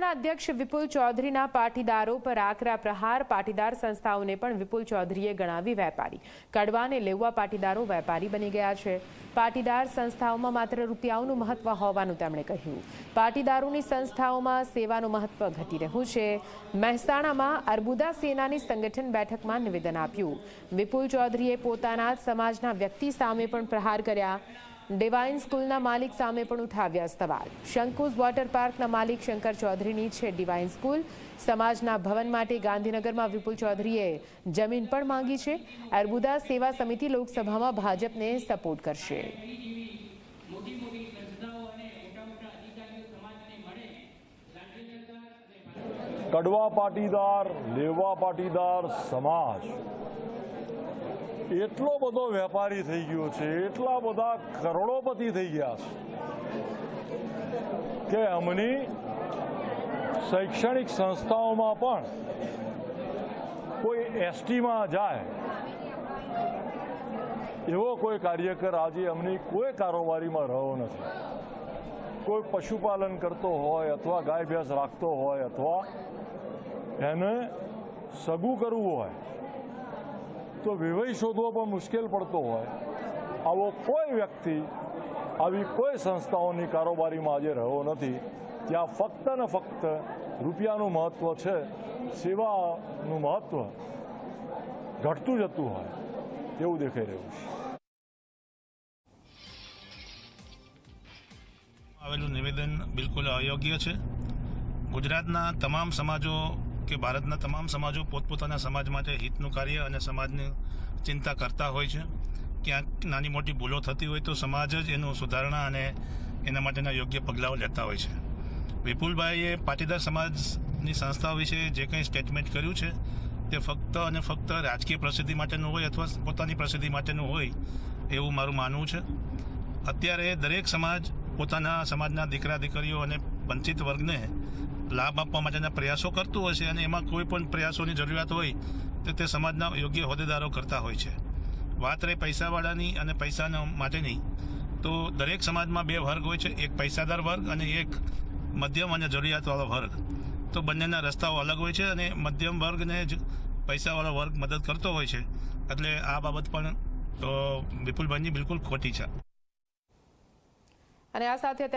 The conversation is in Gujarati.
કડવાના અધ્યક્ષ વિપુલ ચૌધરીના પાટીદારો પર આકરા પ્રહાર પાટીદાર સંસ્થાઓને પણ વિપુલ ચૌધરીએ ગણાવી વેપારી. કડવા અને લેઉવા પાટીદારો વેપારી બની ગયા છે. પાટીદાર સંસ્થાઓમાં માત્ર રૂપિયાઓનું મહત્વ હોવાનું તેમણે કહ્યું. પાટીદારોની સંસ્થાઓમાં સેવાનું મહત્વ ઘટી રહ્યું છે. મહેસાણામાં અર્બુદા સેનાની સંગઠન બેઠકમાં નિવેદન આપ્યું. વિપુલ ચૌધરીએ પોતાના સમાજના વ્યક્તિ સામે પણ પ્રહાર કર્યા. ડિવાઇન સ્કૂલના માલિક સામે પણ ઉઠાવ્યા સવાલ. શંકુઝ વોટર પાર્કના માલિક શંકર ચૌધરીની છે ડિવાઇન સ્કૂલ. સમાજના ભવન માટે ગાંધીનગરમાં વિપુલ ચૌધરીએ જમીન પણ માંગી છે. અર્બુદા સેવા સમિતિ લોકસભામાં ભાજપને સપોર્ટ કરશે. કડવા પાટીદાર, લેવા પાટીદાર સમાજ. એટલો બધો વેપારી થઈ ગયો છે, એટલા બધા કરોડોપતિ થઈ ગયા છે. કે અમની શૈક્ષણિક સંસ્થાઓમાં પણ કોઈ એસટીમાં જાય, એવો કોઈ કાર્યકર આજે અમની કોઈ કારોબારીમાં રહ્યો નથી. કોઈ પશુપાલન કરતો હોય અથવા ગાય ભેંસ રાખતો હોય અથવા એને સગું કરવું હોય તો વિવય શોધવો પણ મુશ્કેલ પડતો હોય. આવો કોઈ વ્યક્તિ આવી કોઈ સંસ્થાઓની કારોબારીમાં આજે રહ્યો નથી. ત્યાં ફક્ત ને ફક્ત રૂપિયાનું મહત્ત્વ છે, સેવાનું મહત્ત્વ ઘટતું જતું હોય એવું દેખાઈ રહ્યું છે. આવેલું નિવેદન બિલકુલ અયોગ્ય છે. ગુજરાતના તમામ સમાજો કે ભારતના તમામ સમાજો પોતપોતાના સમાજ માટે હિતનું કાર્ય અને સમાજની ચિંતા કરતા હોય છે. ક્યાંક નાની મોટી ભૂલો થતી હોય તો સમાજ જ એનું સુધારણા અને એના માટેના યોગ્ય પગલાઓ લેતા હોય છે. વિપુલભાઈએ પાટીદાર સમાજની સંસ્થાઓ વિશે જે કંઈ સ્ટેટમેન્ટ કર્યું છે, તે ફક્ત અને ફક્ત રાજકીય પ્રસિદ્ધિ માટેનું હોય અથવા પોતાની પ્રસિદ્ધિ માટેનું હોય એવું મારું માનવું છે. અત્યારે દરેક સમાજ પોતાના સમાજના દીકરા દીકરીઓ અને વંચિત વર્ગને લાભ આપવા માટેના પ્રયાસો કરતું હોય છે અને એમાં કોઈ પણ પ્રયાસોની જરૂરિયાત હોય તો તે સમાજના યોગ્ય હોદ્દેદારો કરતા હોય છે. વાત રહી પૈસાવાળાની અને પૈસાના માટેની, તો દરેક સમાજમાં બે વર્ગ હોય છે, એક પૈસાદાર વર્ગ અને એક મધ્યમ અને જરૂરિયાતવાળો વર્ગ. તો બંનેના રસ્તાઓ અલગ હોય છે અને મધ્યમ વર્ગને જ પૈસાવાળો વર્ગ મદદ કરતો હોય છે. એટલે આ બાબત પણ વિપુલભાઈની બિલકુલ ખોટી છે. અને આ સાથે